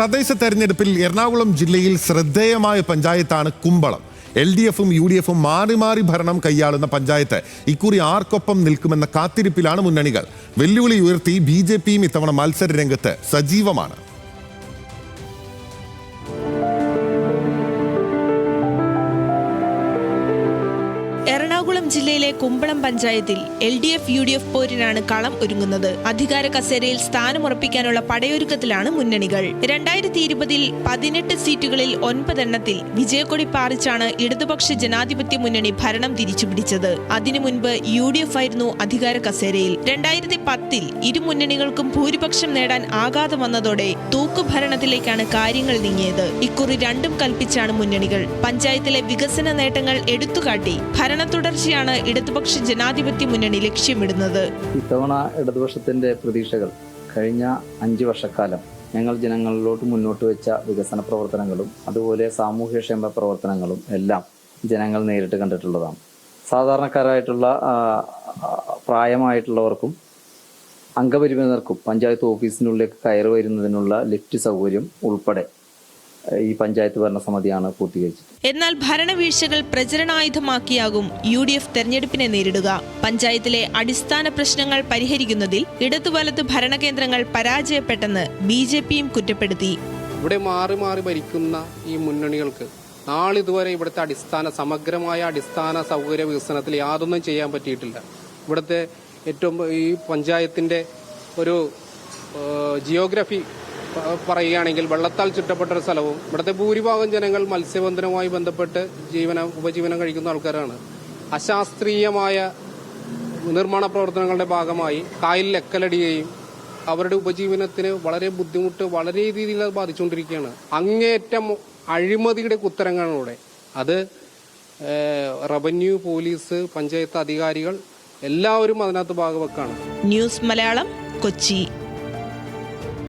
തദ്ദേശ തെരഞ്ഞെടുപ്പിൽ എറണാകുളം ജില്ലയിൽ ശ്രദ്ധേയമായ പഞ്ചായത്താണ് കുമ്പളം. എൽ ഡി എഫും യു ഡി എഫും മാറി മാറി ഭരണം കൈയാളുന്ന പഞ്ചായത്ത്. ഇക്കുറി ആർക്കൊപ്പം നിൽക്കുമെന്ന കാത്തിരിപ്പിലാണ് മുന്നണികൾ. വെല്ലുവിളി ഉയർത്തി ബി ജെ പിയും ഇത്തവണ മത്സര രംഗത്ത് സജീവമാണ്. എറണാകുളം ജില്ലയിലെ കുമ്പളം പഞ്ചായത്തിൽ L D F U D F പോരിനാണ് കളം ഒരുങ്ങുന്നത്. അധികാര കസേരയിൽ സ്ഥാനമുറപ്പിക്കാനുള്ള പടയൊരുക്കത്തിലാണ് മുന്നണികൾ. രണ്ടായിരത്തി ഇരുപതിൽ പതിനെട്ട് സീറ്റുകളിൽ ഒൻപതെണ്ണത്തിൽ വിജയക്കൊടി പാറിച്ചാണ് ഇടതുപക്ഷ ജനാധിപത്യ മുന്നണി ഭരണം തിരിച്ചുപിടിച്ചത്. അതിനു മുൻപ് യു ഡി എഫ് ആയിരുന്നു അധികാര കസേരയിൽ. രണ്ടായിരത്തി പത്തിൽ ഇരു മുന്നണികൾക്കും ഭൂരിപക്ഷം നേടാൻ ആകാതെ വന്നതോടെ തൂക്കുഭരണത്തിലേക്കാണ് കാര്യങ്ങൾ നീങ്ങിയത്. ഇക്കുറി രണ്ടും കൽപ്പിച്ചാണ് മുന്നണികൾ. പഞ്ചായത്തിലെ വികസന നേട്ടങ്ങൾ എടുത്തുകാട്ടി ഭരണ തുടർച്ചയാണ് ഇടതുപക്ഷ ജനാധിപത്യ മുന്നണി ലക്ഷ്യമിടുന്നത്. ഇത്തവണ ഇടതുപക്ഷത്തിന്റെ പ്രതീക്ഷകൾ കഴിഞ്ഞ അഞ്ച് വർഷക്കാലം ഞങ്ങൾ ജനങ്ങളിലോട്ട് മുന്നോട്ട് വെച്ച വികസന പ്രവർത്തനങ്ങളും അതുപോലെ സാമൂഹ്യക്ഷേമ പ്രവർത്തനങ്ങളും എല്ലാം ജനങ്ങൾ നേരിട്ട് കണ്ടിട്ടുള്ളതാണ്. സാധാരണക്കാരായിട്ടുള്ള പ്രായമായിട്ടുള്ളവർക്കും അംഗപരിമിതർക്കും പഞ്ചായത്ത് ഓഫീസിനുള്ളിലേക്ക് കയറി വരുന്നതിനുള്ള ലിഫ്റ്റ് സൗകര്യം ഉൾപ്പെടെ ഈ പഞ്ചായത്ത് ഭരണസമിതിയാണ് പൂർത്തീകരിച്ചത്. എന്നാൽ ഭരണവീഴ്ചകൾ പ്രചരണായുധമാക്കിയാകും യു ഡി എഫ് തെരഞ്ഞെടുപ്പിനെ നേരിടുക. പഞ്ചായത്തിലെ അടിസ്ഥാന പ്രശ്നങ്ങൾ പരിഹരിക്കുന്നതിൽ ഇടതുവലത് ഭരണ ഭരണകേന്ദ്രങ്ങൾ പരാജയപ്പെട്ടെന്ന് ബി ജെ പിയും കുറ്റപ്പെടുത്തി. ഇവിടെ മാറി മാറി ഭരിക്കുന്ന ഈ മുന്നണികൾക്ക് നാളിതുവരെ ഇവിടുത്തെ അടിസ്ഥാന സമഗ്രമായ അടിസ്ഥാന സൗകര്യ വികസനത്തിൽ യാതൊന്നും ചെയ്യാൻ പറ്റിയിട്ടില്ല. ഇവിടുത്തെ ഏറ്റവും ഈ പഞ്ചായത്തിന്റെ ഒരു ജിയോഗ്രഫി പറയുകയാണെങ്കിൽ വെള്ളത്താൽ ചുറ്റപ്പെട്ട ഒരു സ്ഥലവും ഇവിടുത്തെ ഭൂരിഭാഗം ജനങ്ങൾ മത്സ്യബന്ധനവുമായി ബന്ധപ്പെട്ട് ജീവനം ഉപജീവനം കഴിക്കുന്ന ആൾക്കാരാണ്. അശാസ്ത്രീയമായ നിർമ്മാണ പ്രവർത്തനങ്ങളുടെ ഭാഗമായി കായലിൽ എക്കലടിയുകയും അവരുടെ ഉപജീവനത്തിന് വളരെ ബുദ്ധിമുട്ട് വളരെ രീതിയിൽ അത് ബാധിച്ചുകൊണ്ടിരിക്കുകയാണ്. അങ്ങേയറ്റം അഴിമതിയുടെ കുത്തരങ്ങളിലൂടെ അത് റവന്യൂ പോലീസ് പഞ്ചായത്ത് അധികാരികൾ എല്ലാവരും അതിനകത്ത് ഭാഗവെക്കാണ്. ന്യൂസ് മലയാളം കൊച്ചി.